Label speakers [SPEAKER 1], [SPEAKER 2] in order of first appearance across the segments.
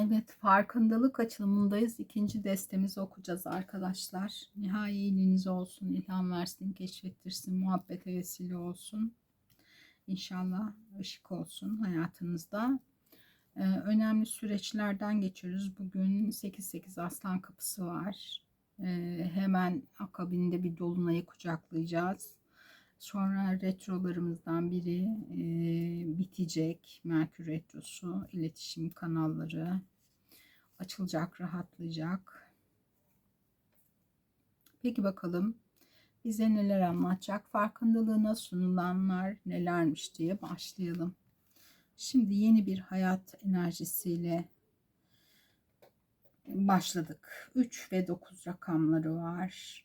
[SPEAKER 1] Evet, farkındalık açılımındayız. İkinci destemizi okuyacağız arkadaşlar. Nihai iyiliğiniz olsun, ilham versin, keşfettirsin, muhabbete vesile olsun. İnşallah ışık olsun hayatınızda. Ee, önemli süreçlerden geçiyoruz. Bugün 8-8 aslan kapısı var. Ee, hemen akabinde bir dolunayı kucaklayacağız. Sonra retrolarımızdan biri e, bitecek. Merkür retrosu, iletişim kanalları açılacak, rahatlayacak. Peki bakalım bize neler anlatacak? Farkındalığına sunulanlar nelermiş diye başlayalım. Şimdi yeni bir hayat enerjisiyle başladık. 3 ve 9 rakamları var.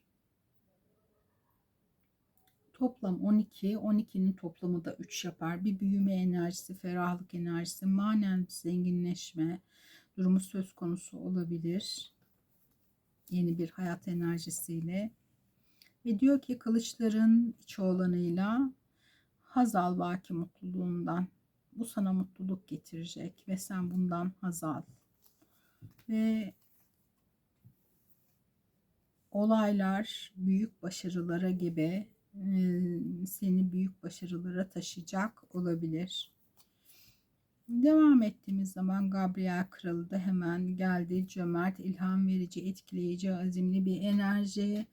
[SPEAKER 1] Toplam 12. 12'nin toplamı da 3 yapar. Bir büyüme enerjisi, ferahlık enerjisi, manen zenginleşme durumu söz konusu olabilir. Yeni bir hayat enerjisiyle. Ve diyor ki kılıçların iç olanıyla haz al baki mutluluğundan. Bu sana mutluluk getirecek ve sen bundan haz al. Ve olaylar büyük başarılara gibi seni büyük başarılara taşıyacak olabilir. Devam ettiğimiz zaman Gabriel Kralı da hemen geldi. Cömert, ilham verici, etkileyici, azimli bir enerji.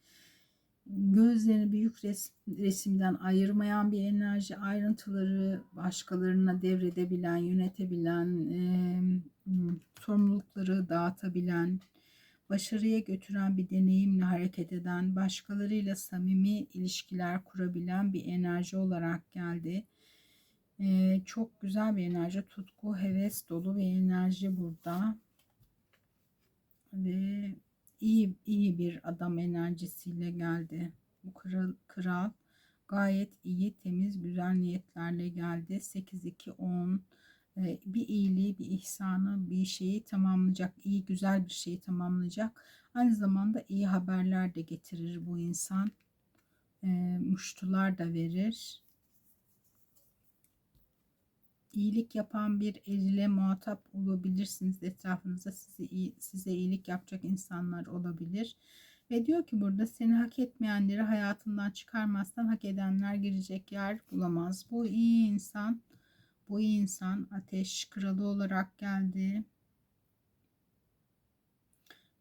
[SPEAKER 1] Gözlerini büyük resim, resimden ayırmayan bir enerji. Ayrıntıları başkalarına devredebilen, yönetebilen, e, sorumlulukları dağıtabilen, başarıya götüren bir deneyimle hareket eden, başkalarıyla samimi ilişkiler kurabilen bir enerji olarak geldi. Ee, çok güzel bir enerji, tutku, heves dolu bir enerji burada. Ve iyi iyi bir adam enerjisiyle geldi. Bu kral, kral gayet iyi, temiz, güzel niyetlerle geldi. 8 2 10 bir iyiliği, bir ihsanı, bir şeyi tamamlayacak, iyi güzel bir şeyi tamamlayacak. Aynı zamanda iyi haberler de getirir bu insan. E, muştular da verir. İyilik yapan bir erile muhatap olabilirsiniz. Etrafınızda size, size iyilik yapacak insanlar olabilir. Ve diyor ki burada seni hak etmeyenleri hayatından çıkarmazsan hak edenler girecek yer bulamaz. Bu iyi insan bu insan ateş kralı olarak geldi.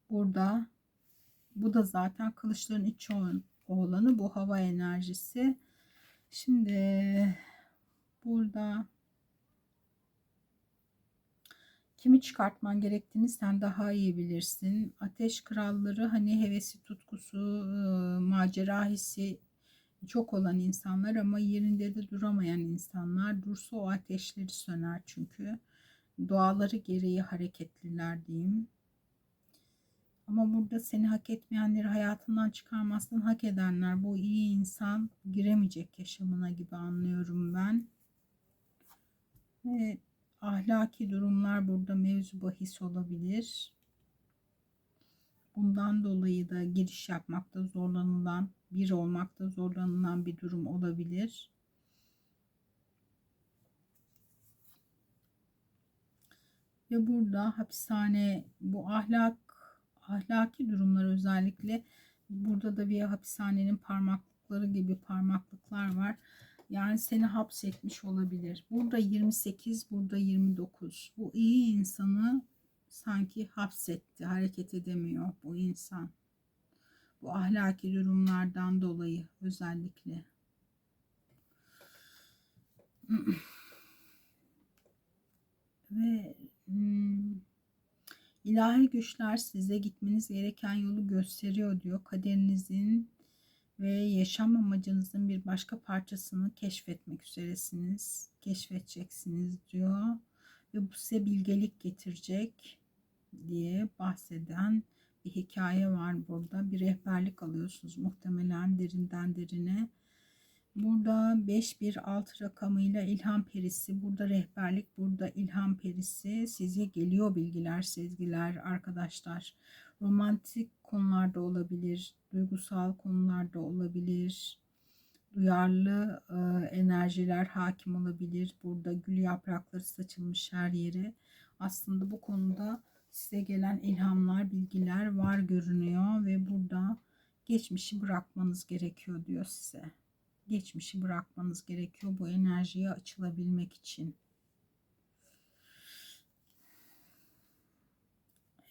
[SPEAKER 1] Burada bu da zaten kılıçların iç oğlanı bu hava enerjisi. Şimdi burada kimi çıkartman gerektiğini sen daha iyi bilirsin. Ateş kralları hani hevesi, tutkusu, macera hissi çok olan insanlar ama yerinde de duramayan insanlar. Dursa o ateşleri söner çünkü. Doğaları gereği hareketliler diyeyim. Ama burada seni hak etmeyenleri hayatından çıkarmazsan hak edenler. Bu iyi insan giremeyecek yaşamına gibi anlıyorum ben. Ve ahlaki durumlar burada mevzu bahis olabilir. Bundan dolayı da giriş yapmakta zorlanılan bir olmakta zorlanılan bir durum olabilir. Ve burada hapishane bu ahlak ahlaki durumlar özellikle burada da bir hapishanenin parmaklıkları gibi parmaklıklar var. Yani seni hapsetmiş olabilir. Burada 28, burada 29. Bu iyi insanı sanki hapsetti, hareket edemiyor bu insan. Bu ahlaki durumlardan dolayı özellikle. Ve hmm, ilahi güçler size gitmeniz gereken yolu gösteriyor diyor. Kaderinizin ve yaşam amacınızın bir başka parçasını keşfetmek üzeresiniz. Keşfedeceksiniz diyor. Ve bu size bilgelik getirecek diye bahseden bir hikaye var burada. Bir rehberlik alıyorsunuz muhtemelen derinden derine. Burada 5-1-6 rakamıyla ilham perisi, burada rehberlik, burada ilham perisi size geliyor bilgiler, sezgiler arkadaşlar. Romantik konularda olabilir, duygusal konularda olabilir. Duyarlı e, enerjiler hakim olabilir. Burada gül yaprakları saçılmış her yere. aslında bu konuda size gelen ilhamlar, bilgiler var görünüyor ve burada geçmişi bırakmanız gerekiyor diyor size. Geçmişi bırakmanız gerekiyor bu enerjiye açılabilmek için.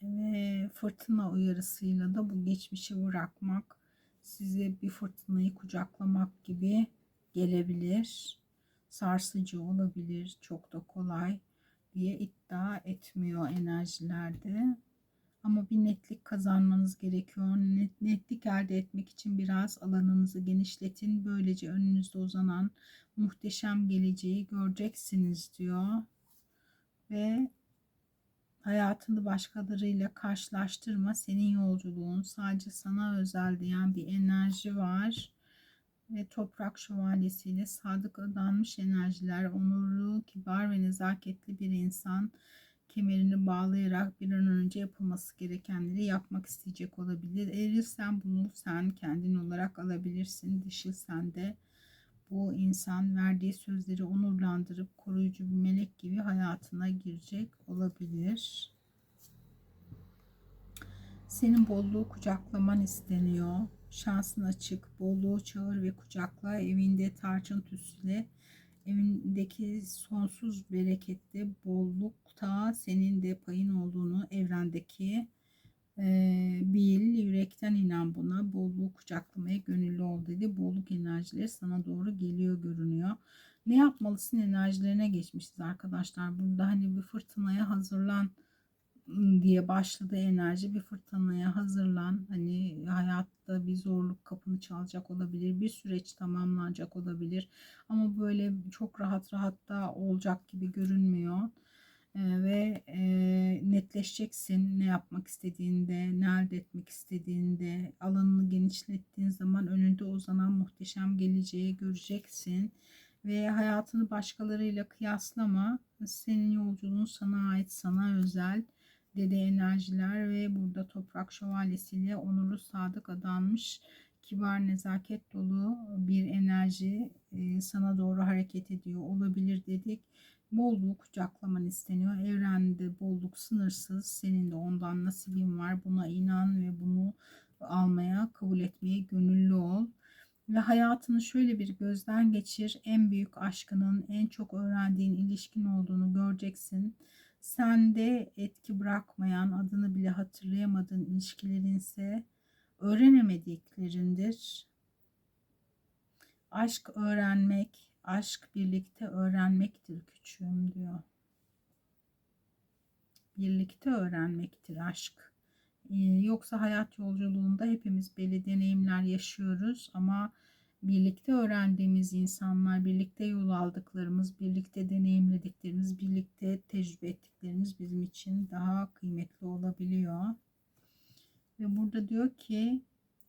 [SPEAKER 1] Ve fırtına uyarısıyla da bu geçmişi bırakmak size bir fırtınayı kucaklamak gibi gelebilir. Sarsıcı olabilir, çok da kolay diye iddia etmiyor enerjilerde. Ama bir netlik kazanmanız gerekiyor. Net, netlik elde etmek için biraz alanınızı genişletin. Böylece önünüzde uzanan muhteşem geleceği göreceksiniz diyor. Ve hayatını başkalarıyla karşılaştırma. Senin yolculuğun sadece sana özel diyen bir enerji var. Ve toprak şövalyesiyle sadık adanmış enerjiler, onurlu, kibar ve nezaketli bir insan kemerini bağlayarak bir an önce yapılması gerekenleri yapmak isteyecek olabilir. Eril sen bunu sen kendin olarak alabilirsin. Dişil sen de bu insan verdiği sözleri onurlandırıp koruyucu bir melek gibi hayatına girecek olabilir. Senin bolluğu kucaklaman isteniyor. Şansın açık, bolluğu çağır ve kucakla. Evinde tarçın tüsüyle evindeki sonsuz berekette, bollukta senin de payın olduğunu evrendeki e, bil, yürekten inan buna. Bolluğu kucaklamaya gönüllü ol dedi. Bolluk enerjileri sana doğru geliyor görünüyor. Ne yapmalısın enerjilerine geçmişiz arkadaşlar. Burada hani bir fırtınaya hazırlan diye başladı enerji bir fırtınaya hazırlan. Hani hayatta bir zorluk kapını çalacak olabilir bir süreç tamamlanacak olabilir. Ama böyle çok rahat rahat da olacak gibi görünmüyor. Ee, ve e, netleşeceksin ne yapmak istediğinde ne elde etmek istediğinde. Alanını genişlettiğin zaman önünde uzanan muhteşem geleceği göreceksin. Ve hayatını başkalarıyla kıyaslama. Senin yolculuğun sana ait sana özel dede enerjiler ve burada toprak şövalyesiyle onurlu sadık adanmış kibar nezaket dolu bir enerji e, sana doğru hareket ediyor olabilir dedik. Bolluk kucaklaman isteniyor. Evrende bolluk sınırsız. Senin de ondan nasibin var. Buna inan ve bunu almaya, kabul etmeye gönüllü ol. Ve hayatını şöyle bir gözden geçir. En büyük aşkının, en çok öğrendiğin ilişkin olduğunu göreceksin sende etki bırakmayan, adını bile hatırlayamadığın ilişkilerin ise öğrenemediklerindir. Aşk öğrenmek, aşk birlikte öğrenmektir küçüğüm diyor. Birlikte öğrenmektir aşk. Ee, yoksa hayat yolculuğunda hepimiz belli deneyimler yaşıyoruz ama birlikte öğrendiğimiz insanlar, birlikte yol aldıklarımız, birlikte deneyimlediklerimiz, birlikte tecrübe ettiklerimiz bizim için daha kıymetli olabiliyor. Ve burada diyor ki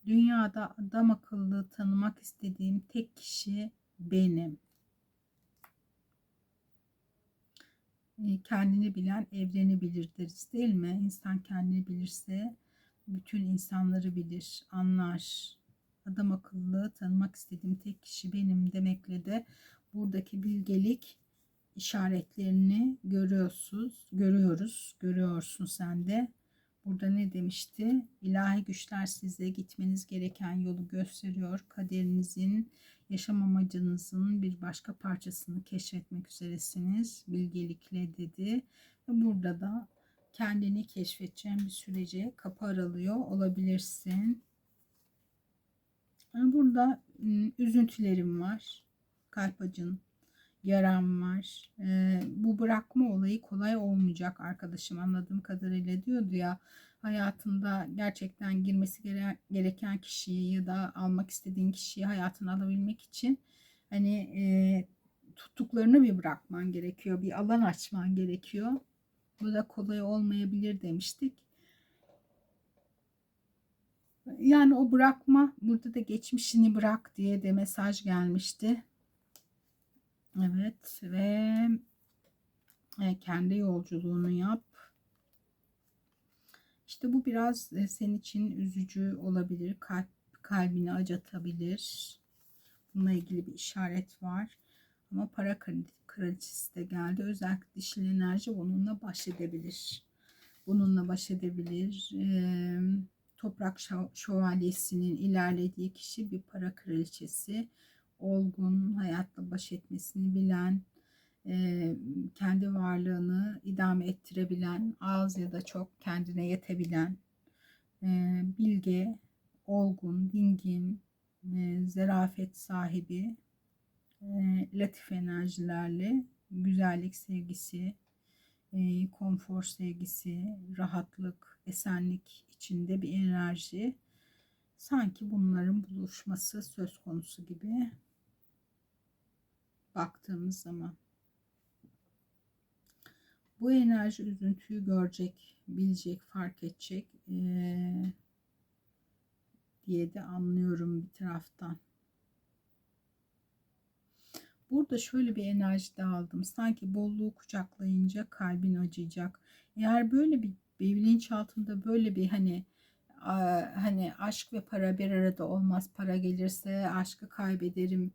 [SPEAKER 1] dünyada adam akıllı tanımak istediğim tek kişi benim. Ee, kendini bilen evreni bilir deriz değil mi? İnsan kendini bilirse bütün insanları bilir, anlar, adam akıllı tanımak istediğim tek kişi benim demekle de buradaki bilgelik işaretlerini görüyorsunuz, görüyoruz, görüyorsun sen de. Burada ne demişti? İlahi güçler size gitmeniz gereken yolu gösteriyor. Kaderinizin, yaşam amacınızın bir başka parçasını keşfetmek üzeresiniz. Bilgelikle dedi. Ve burada da kendini keşfedeceğin bir sürece kapı aralıyor olabilirsin. Burada üzüntülerim var. Kalp acın, yaram var. bu bırakma olayı kolay olmayacak arkadaşım anladığım kadarıyla diyordu ya hayatında gerçekten girmesi gereken kişiyi ya da almak istediğin kişiyi hayatına alabilmek için hani tuttuklarını bir bırakman gerekiyor. Bir alan açman gerekiyor. Bu da kolay olmayabilir demiştik. Yani o bırakma burada da geçmişini bırak diye de mesaj gelmişti. Evet ve e, kendi yolculuğunu yap. İşte bu biraz e, senin için üzücü olabilir. Kalp, kalbini acıtabilir. Bununla ilgili bir işaret var. Ama para kraliçesi de geldi. Özellikle dişil enerji bununla baş edebilir. Bununla baş edebilir. Ee, toprak şövalyesinin ilerlediği kişi bir para kraliçesi. Olgun, hayatla baş etmesini bilen, kendi varlığını idame ettirebilen, az ya da çok kendine yetebilen, bilge, olgun, dingin, zerafet sahibi, latif enerjilerle güzellik sevgisi, konfor sevgisi, rahatlık, esenlik içinde bir enerji. Sanki bunların buluşması söz konusu gibi baktığımız zaman. Bu enerji üzüntüyü görecek, bilecek, fark edecek ee, diye de anlıyorum bir taraftan. Burada şöyle bir enerji de aldım. Sanki bolluğu kucaklayınca kalbin acıyacak. Eğer böyle bir bilinç altında böyle bir hani hani aşk ve para bir arada olmaz. Para gelirse aşkı kaybederim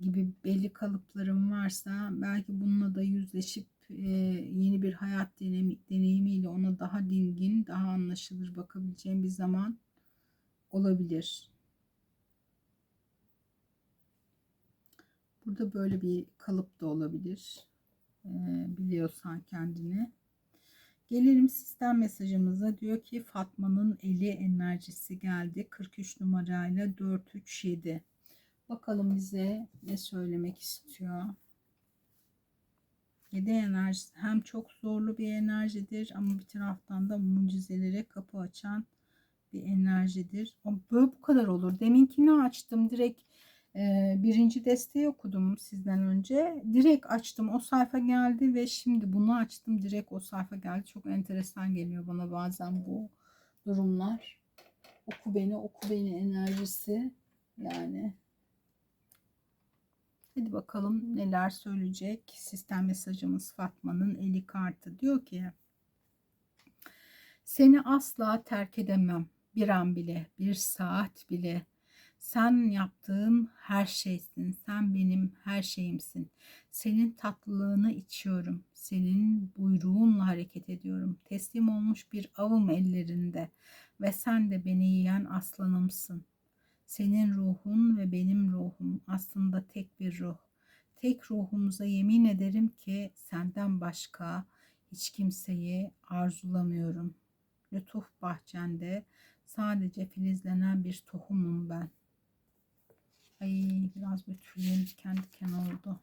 [SPEAKER 1] gibi belli kalıplarım varsa belki bununla da yüzleşip e, yeni bir hayat deneyimi, deneyimiyle ona daha dingin, daha anlaşılır bakabileceğim bir zaman olabilir. Burada böyle bir kalıp da olabilir. E, biliyorsan kendini. Gelelim sistem mesajımıza. Diyor ki Fatma'nın eli enerjisi geldi. 43 numarayla 437. Bakalım bize ne söylemek istiyor. 7 enerjisi hem çok zorlu bir enerjidir ama bir taraftan da mucizelere kapı açan bir enerjidir. O böyle bu kadar olur. Deminkini açtım direkt birinci desteği okudum sizden önce. Direkt açtım o sayfa geldi ve şimdi bunu açtım direkt o sayfa geldi. Çok enteresan geliyor bana bazen bu durumlar. Oku beni oku beni enerjisi yani Hadi bakalım neler söyleyecek. Sistem mesajımız Fatma'nın eli kartı. Diyor ki seni asla terk edemem. Bir an bile, bir saat bile. Sen yaptığım her şeysin. Sen benim her şeyimsin. Senin tatlılığını içiyorum. Senin buyruğunla hareket ediyorum. Teslim olmuş bir avım ellerinde ve sen de beni yiyen aslanımsın. Senin ruhun ve benim ruhum aslında tek bir ruh. Tek ruhumuza yemin ederim ki senden başka hiç kimseyi arzulamıyorum. Lütuf bahçende sadece filizlenen bir tohumum ben. Ay biraz bir tüylerim diken diken oldu.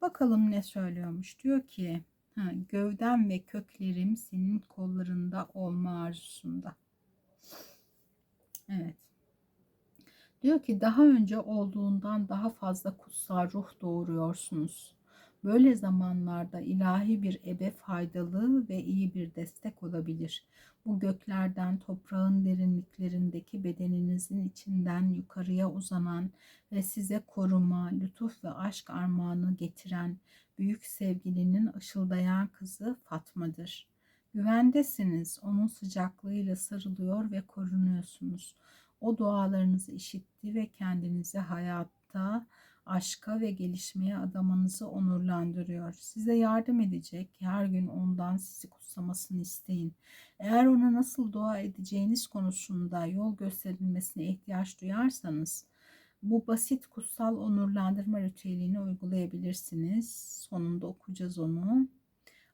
[SPEAKER 1] Bakalım ne söylüyormuş. Diyor ki ha, gövdem ve köklerim senin kollarında olma arzusunda. Evet. Diyor ki daha önce olduğundan daha fazla kutsal ruh doğuruyorsunuz. Böyle zamanlarda ilahi bir ebe faydalı ve iyi bir destek olabilir. Bu göklerden toprağın derinliklerindeki bedeninizin içinden yukarıya uzanan ve size koruma, lütuf ve aşk armağanı getiren büyük sevgilinin ışıldayan kızı Fatma'dır. Güvendesiniz, onun sıcaklığıyla sarılıyor ve korunuyorsunuz. O dualarınızı işitti ve kendinizi hayatta, aşka ve gelişmeye adamanızı onurlandırıyor. Size yardım edecek. Her gün ondan sizi kutsamasını isteyin. Eğer ona nasıl dua edeceğiniz konusunda yol gösterilmesine ihtiyaç duyarsanız bu basit kutsal onurlandırma ritüelini uygulayabilirsiniz. Sonunda okuyacağız onu.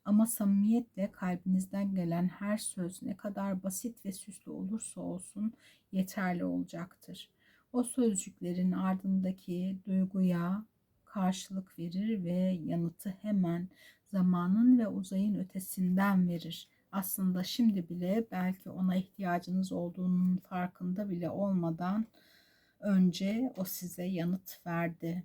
[SPEAKER 1] Ama samimiyetle kalbinizden gelen her söz ne kadar basit ve süslü olursa olsun yeterli olacaktır. O sözcüklerin ardındaki duyguya karşılık verir ve yanıtı hemen zamanın ve uzayın ötesinden verir. Aslında şimdi bile belki ona ihtiyacınız olduğunun farkında bile olmadan önce o size yanıt verdi.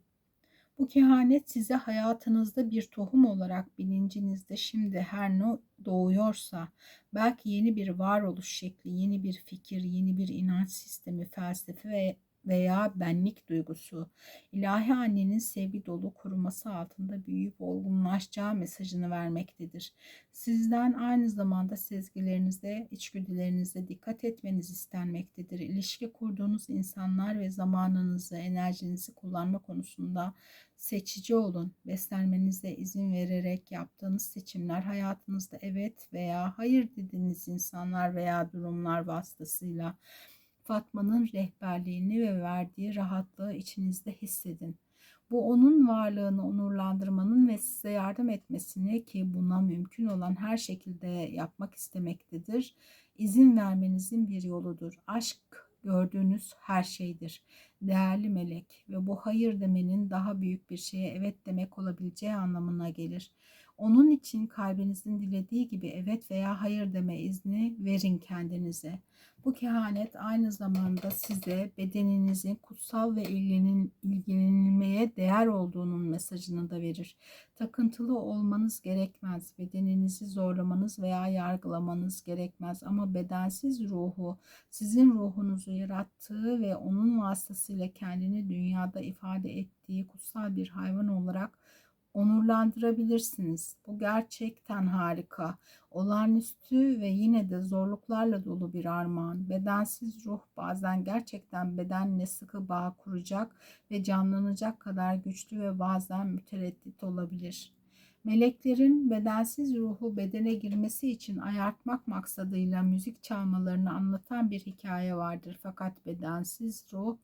[SPEAKER 1] Bu kehanet size hayatınızda bir tohum olarak bilincinizde şimdi her ne doğuyorsa belki yeni bir varoluş şekli, yeni bir fikir, yeni bir inanç sistemi, felsefe ve veya benlik duygusu. İlahi annenin sevgi dolu koruması altında büyüyüp olgunlaşacağı mesajını vermektedir. Sizden aynı zamanda sezgilerinize, içgüdülerinize dikkat etmeniz istenmektedir. İlişki kurduğunuz insanlar ve zamanınızı, enerjinizi kullanma konusunda seçici olun. Beslenmenize izin vererek yaptığınız seçimler hayatınızda evet veya hayır dediğiniz insanlar veya durumlar vasıtasıyla Fatma'nın rehberliğini ve verdiği rahatlığı içinizde hissedin. Bu onun varlığını onurlandırmanın ve size yardım etmesini ki buna mümkün olan her şekilde yapmak istemektedir. İzin vermenizin bir yoludur. Aşk gördüğünüz her şeydir. Değerli melek ve bu hayır demenin daha büyük bir şeye evet demek olabileceği anlamına gelir. Onun için kalbinizin dilediği gibi evet veya hayır deme izni verin kendinize. Bu kehanet aynı zamanda size bedeninizin kutsal ve ilginin, ilgilenilmeye değer olduğunun mesajını da verir. Takıntılı olmanız gerekmez. Bedeninizi zorlamanız veya yargılamanız gerekmez. Ama bedensiz ruhu sizin ruhunuzu yarattığı ve onun vasıtasıyla kendini dünyada ifade ettiği kutsal bir hayvan olarak onurlandırabilirsiniz. Bu gerçekten harika. Olağanüstü ve yine de zorluklarla dolu bir armağan. Bedensiz ruh bazen gerçekten bedenle sıkı bağ kuracak ve canlanacak kadar güçlü ve bazen mütereddit olabilir. Meleklerin bedensiz ruhu bedene girmesi için ayartmak maksadıyla müzik çalmalarını anlatan bir hikaye vardır. Fakat bedensiz ruh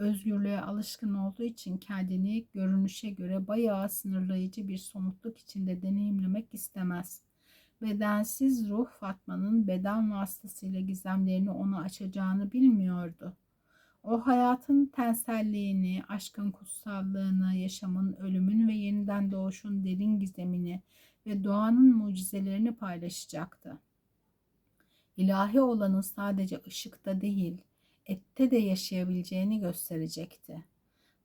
[SPEAKER 1] özgürlüğe alışkın olduğu için kendini görünüşe göre bayağı sınırlayıcı bir somutluk içinde deneyimlemek istemez. Bedensiz ruh Fatma'nın beden vasıtasıyla gizemlerini ona açacağını bilmiyordu. O hayatın tenselliğini, aşkın kutsallığını, yaşamın, ölümün ve yeniden doğuşun derin gizemini ve doğanın mucizelerini paylaşacaktı. İlahi olanın sadece ışıkta değil, ette de yaşayabileceğini gösterecekti.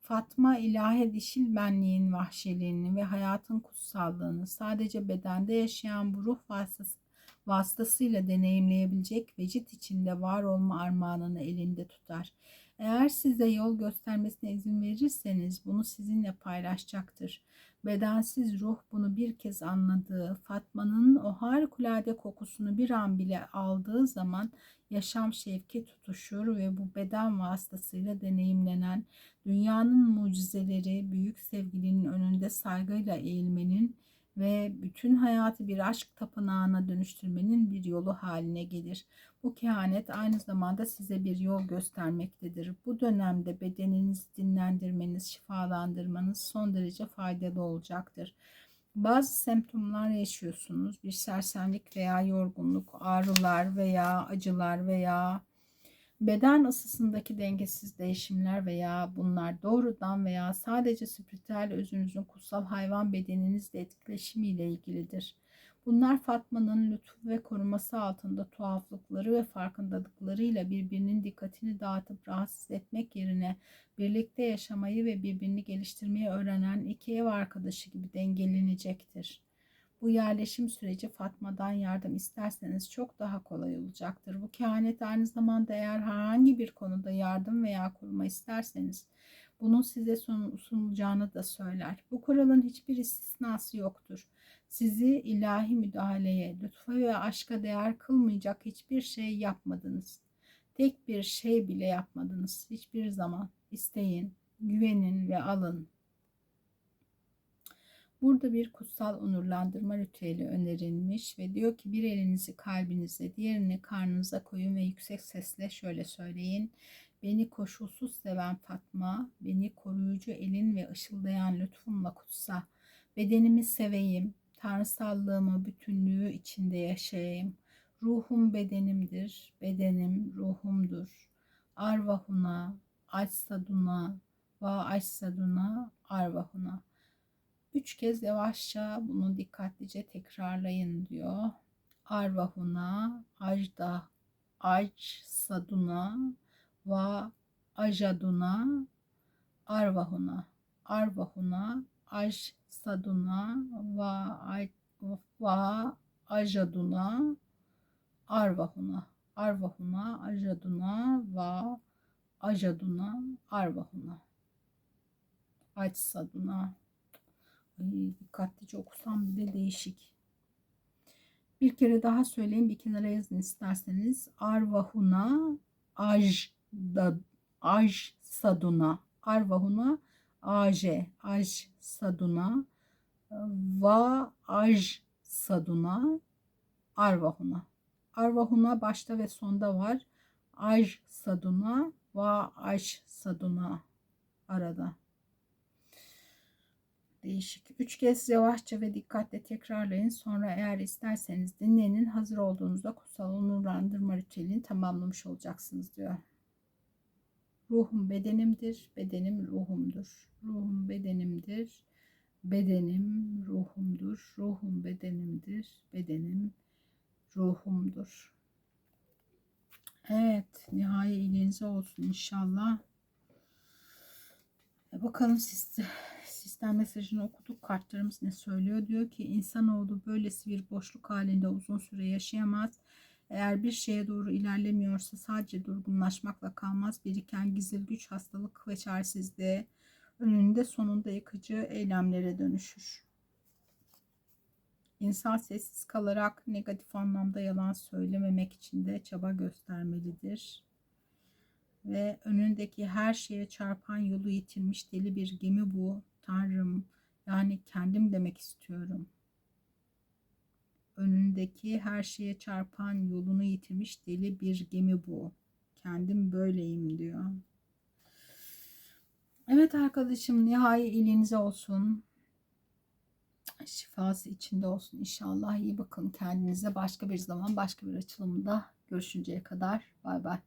[SPEAKER 1] Fatma ilahi dişil benliğin vahşiliğini ve hayatın kutsallığını sadece bedende yaşayan bu ruh vasıtası, vasıtasıyla deneyimleyebilecek vecit içinde var olma armağanını elinde tutar. Eğer size yol göstermesine izin verirseniz bunu sizinle paylaşacaktır. Bedensiz ruh bunu bir kez anladığı, Fatma'nın o harikulade kokusunu bir an bile aldığı zaman yaşam şevki tutuşur ve bu beden vasıtasıyla deneyimlenen dünyanın mucizeleri büyük sevgilinin önünde saygıyla eğilmenin ve bütün hayatı bir aşk tapınağına dönüştürmenin bir yolu haline gelir. Bu kehanet aynı zamanda size bir yol göstermektedir. Bu dönemde bedeninizi dinlendirmeniz, şifalandırmanız son derece faydalı olacaktır. Bazı semptomlar yaşıyorsunuz. Bir sersemlik veya yorgunluk, ağrılar veya acılar veya beden ısısındaki dengesiz değişimler veya bunlar doğrudan veya sadece spiritüel özünüzün kutsal hayvan bedeninizle etkileşimiyle ilgilidir. Bunlar Fatma'nın lütfu ve koruması altında tuhaflıkları ve farkındalıklarıyla birbirinin dikkatini dağıtıp rahatsız etmek yerine birlikte yaşamayı ve birbirini geliştirmeyi öğrenen iki ev arkadaşı gibi dengelenecektir. Bu yerleşim süreci Fatma'dan yardım isterseniz çok daha kolay olacaktır. Bu kehanet aynı zamanda eğer herhangi bir konuda yardım veya kurma isterseniz bunun size sunulacağını da söyler. Bu kuralın hiçbir istisnası yoktur. Sizi ilahi müdahaleye, lütfa ve aşka değer kılmayacak hiçbir şey yapmadınız. Tek bir şey bile yapmadınız. Hiçbir zaman isteyin, güvenin ve alın. Burada bir kutsal onurlandırma ritüeli önerilmiş ve diyor ki bir elinizi kalbinize, diğerini karnınıza koyun ve yüksek sesle şöyle söyleyin. Beni koşulsuz seven Fatma, beni koruyucu elin ve ışıldayan lütfunla kutsa. Bedenimi seveyim, tanrısallığımı bütünlüğü içinde yaşayayım. Ruhum bedenimdir, bedenim ruhumdur. Arvahuna, açsaduna, va açsaduna, arvahuna. Üç kez yavaşça bunu dikkatlice tekrarlayın diyor. Arvahuna, ajda, aj saduna, va ajaduna, arvahuna, arvahuna, aj saduna, va, va ajaduna, arvahuna, arvahuna, ajaduna, va Ajaduna, Arvahuna. Açsaduna. Ay, dikkatlice okusam bile değişik. Bir kere daha söyleyin bir kenara yazın isterseniz. Arvahuna ajda aj saduna. Arvahuna aj aj saduna va aj saduna arvahuna. Arvahuna başta ve sonda var. Aj saduna va aj saduna arada. Değişik. Üç kez yavaşça ve dikkatle tekrarlayın. Sonra eğer isterseniz dinlenin. Hazır olduğunuzda kutsal onurlandırma ritüelini tamamlamış olacaksınız diyor. Ruhum bedenimdir, bedenim ruhumdur. Ruhum bedenimdir, bedenim ruhumdur. Ruhum bedenimdir, bedenim ruhumdur. Evet, nihai iyiliğinize olsun inşallah. E bakalım siz sistem mesajını okuduk. Kartlarımız ne söylüyor? Diyor ki insanoğlu böylesi bir boşluk halinde uzun süre yaşayamaz. Eğer bir şeye doğru ilerlemiyorsa sadece durgunlaşmakla kalmaz. Biriken gizli güç, hastalık ve çaresizliğe önünde sonunda yıkıcı eylemlere dönüşür. İnsan sessiz kalarak negatif anlamda yalan söylememek için de çaba göstermelidir. Ve önündeki her şeye çarpan yolu yitirmiş deli bir gemi bu. Tanrım yani kendim demek istiyorum. Önündeki her şeye çarpan yolunu yitirmiş deli bir gemi bu. Kendim böyleyim diyor. Evet arkadaşım nihai ilinize olsun. Şifası içinde olsun inşallah. İyi bakın kendinize. Başka bir zaman başka bir açılımda görüşünceye kadar. Bay bay.